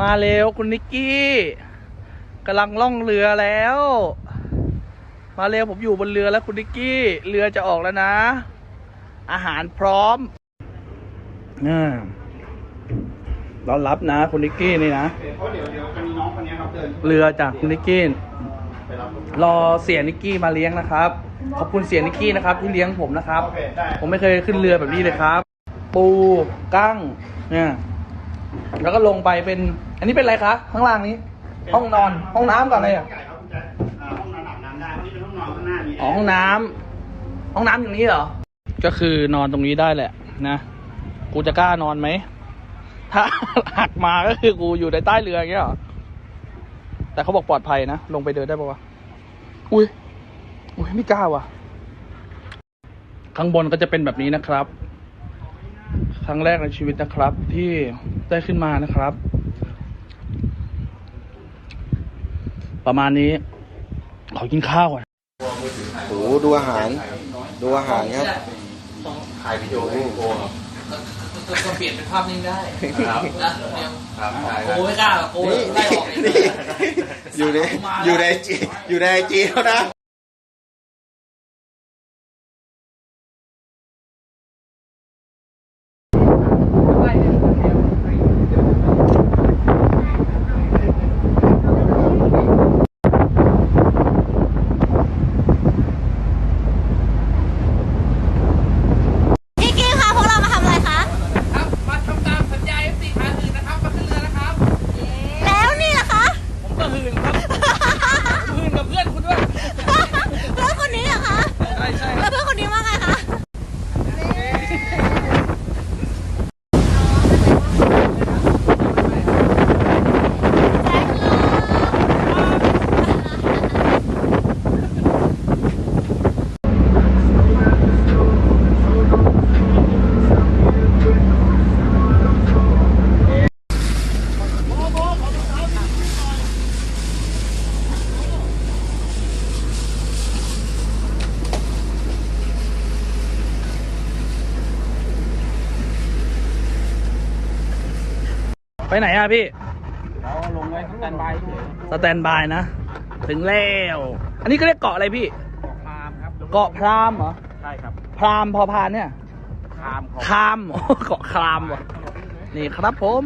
มาเร็วคุณนิกกี้กำลังล่องเรือแล้ว มาเร็วผมอยู่บนเรือแล้วคุณนิกกี้ เรือจะออกแล้วนะ อาหารพร้อมอ่าต้อนรับนะคุณนิกกี้นี่นะเพราะเดี๋ยวเดี๋ยวจะมีน้องคนนี้ครับเดินเรือจากคุณนิกกี้ไปรับลูกรอเสียนิกกี้มาเลี้ยงนะครับ ขอบคุณเสียนิกกี้นะครับ ที่เลี้ยงผมนะครับโอเคได้ผมไม่เคยขึ้นเรือแบบนี้เลยครับ ปูกั้งเนี่ย แล้วก็ลงไปเป็น อันนี้เป็นอะไรคะข้างล่างนี้ ห้องนอนห้องน้ำก่อนเลยอะใหญ่ครับคุณแจ๊คอ่าห้องนอนอาบน้ำได้นี่เป็นห้องนอนข้างหน้ามีอ๋อห้องน้ำห้องน้ำอย่างนี้เหรอ ก็คือนอนตรงนี้ได้แหละนะ กูจะกล้านอนไหม ถ้า หักมาก็คือกูอยู่ในใต้เรืออย่างเงี้ยเหรอ แต่เขาบอกปลอดภัยนะ ลงไปเดินได้ปะวะ อุ้ย อุ้ยไม่กล้าว่ะ ข้างบนก็จะเป็นแบบนี้นะครับ ครั้งแรกในชีวิตนะครับ ที่ได้ขึ้นมานะครับ ประมาณนี้ ขอกินข้าวก่อนโอ้โหดูอาหาร ดูอาหารครับถ่ายวิดีโอให้โกครับก็เปลี่ยนเป็นภาพนิ่งได้ครับนะครับถ่ายโอ้ไม่กล้าหรอกโอ้นี่ไล่ออกเลยนี่อยู่ในอยู่ในจีอยู่ในไอจีแล้วนะ พี่กิ้งคะพวกเรามาทำอะไรคะ ครับมาทำตามสัญญาเอฟซีทางอื่นนะครับ มาขึ้นเรือนะครับ แล้วนี่ล่ะคะ ผมก็หื่นครับหื่นกับเพื่อนคุณด้วย เพื่อนคนนี้เหรอคะ ใช่ใช่ แล้วเพื่อนคนนี้ว่าไงคะ ไปไหนอะพี่ เราลงไว้ข้างด้านบายเฉยสแตนบายนะ ถึงแล้ว อันนี้ก็เรียกเกาะอะไรพี่พามครับเกาะพรามเหรอ ใช่ครับพรามพอพานเนี่ย พามของ คามโอ้เกาะครามว่ะ นี่ครับผม